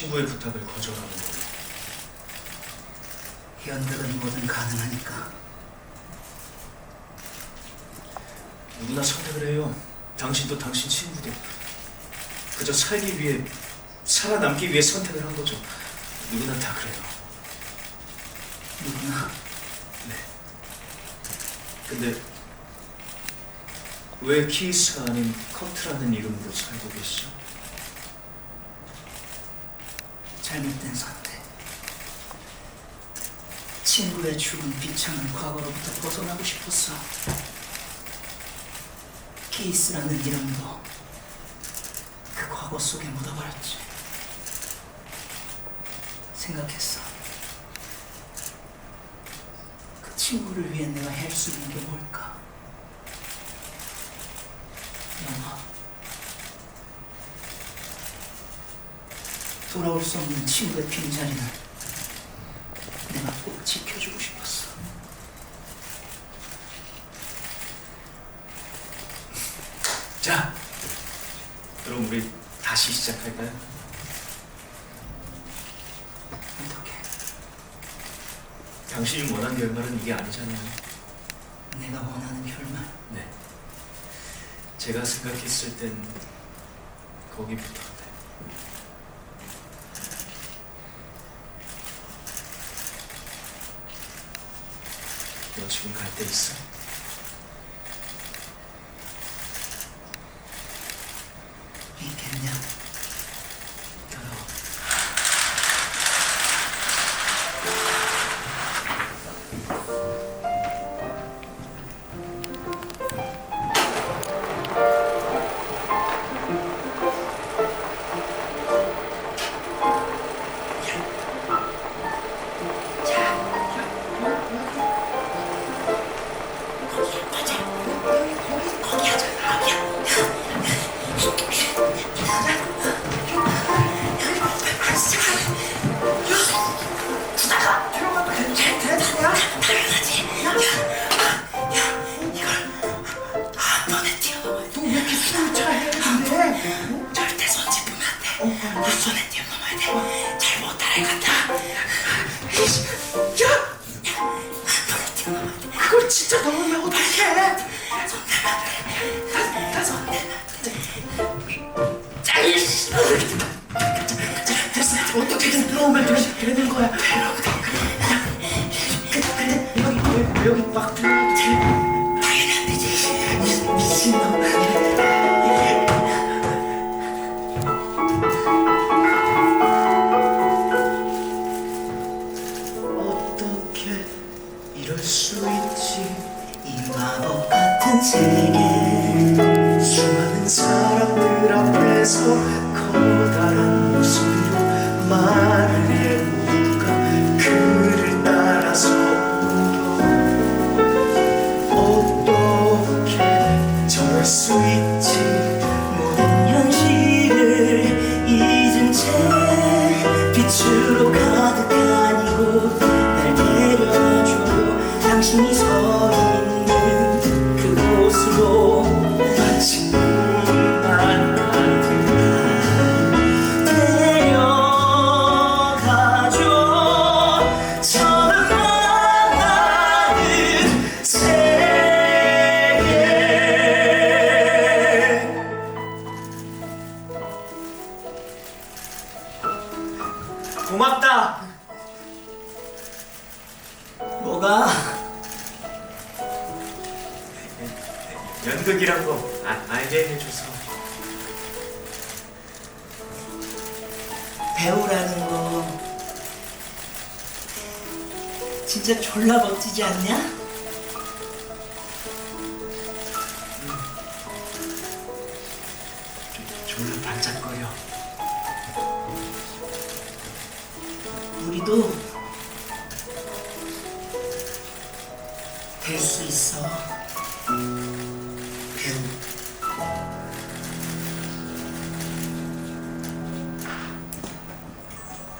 친구의 부탁을 거절하는 거. 연극은 뭐든 가능하니까 누구나 선택을 해요. 당신도 당신 친구도. 그저 살기 위해, 살아남기 위해 선택을 한 거죠. 누구나 다 그래요. 누구나 근데 왜 키스가 아닌 커트라는 이름으로 살고 계시죠? 잘못된 선택 친구의 죽은 비참한 과거로부터 벗어나고 싶었어. 케이스라는 이름도 그 과거 속에 묻어버렸지. 생각했어. 그 친구를 위해 내가 할 수 있는 게 뭘까? 영화 돌아올 수 없는 친구의 빈자리는 내가 꼭 지켜주고 싶었어. 자, 그럼 우리 다시 시작할까요? 어떻게? 당신이 원하는 결말은 이게 아니잖아요. 내가 원하는 결말? 네. 제가 생각했을 땐 거기부터. 지금 갈데 있어? 번에 뛰어넘어야 돼. 잘못 따라간다. 야! 그걸 진짜 넘으면 어떡해? 어떻게든 넘으면 되시- 되는 거야. 여기, 여기, 막 들어오면 돼. 당연히 안 되지. 미친놈. 같은 세계 수많은 사람들 앞에서 커다란 목소리로 말을 해 모두가 그를 따라서 옮겨 어떻게 저럴 수 있지? 모든 현실을 잊은 채 빛으로 가득한 이곳 날 데려줘 당신이 뭐가? 연극이란 거 아, 알게 해줘서 배우라는 거 진짜 졸라 멋지지 않냐? 졸라 반짝거려 우리도 될수 있어.